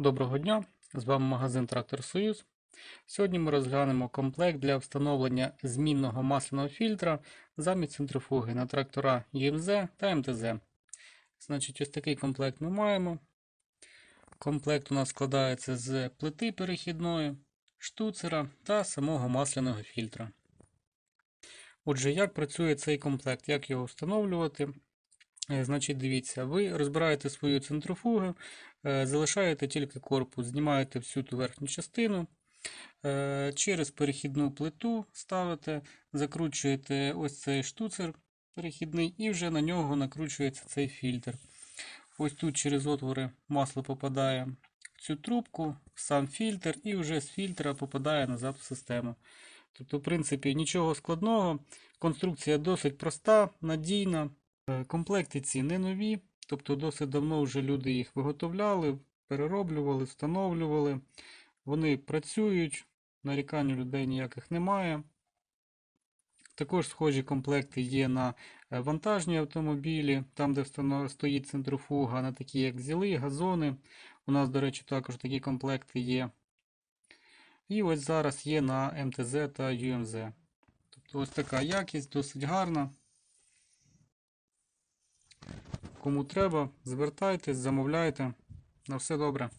Доброго дня! З вами магазин Трактор Союз. Сьогодні ми розглянемо комплект для встановлення змінного масляного фільтра замість центрифуги на трактора ЮМЗ та МТЗ. Значить, ось такий комплект ми маємо. Комплект у нас складається з плити перехідної, штуцера та самого масляного фільтра. Отже, як працює цей комплект, як його встановлювати? Е, Значить, дивіться, ви розбираєте свою центрифугу, е, залишаєте тільки корпус, знімаєте всю ту верхню частину, е, через перехідну плиту ставите, закручуєте ось цей штуцер перехідний і вже на нього накручується цей фільтр. Ось тут через отвори масло попадає в цю трубку, в сам фільтр, і вже з фільтра попадає назад в систему. Тобто, в принципі, нічого складного. Конструкція досить проста, надійна. Е, Комплекти ці не нові, тобто досить давно вже люди їх виготовляли, перероблювали, встановлювали. Вони працюють, нарікань у людей ніяких немає. Також схожі комплекти є на е, вантажні автомобілі, там, де стоїть центрифуга, на такі як зіли, газони. У нас, до речі, також такі комплекти є. І ось зараз є на МТЗ та ЮМЗ. Тобто ось така якість, досить гарна. Кому треба, звертайтесь, замовляйте. На все добре.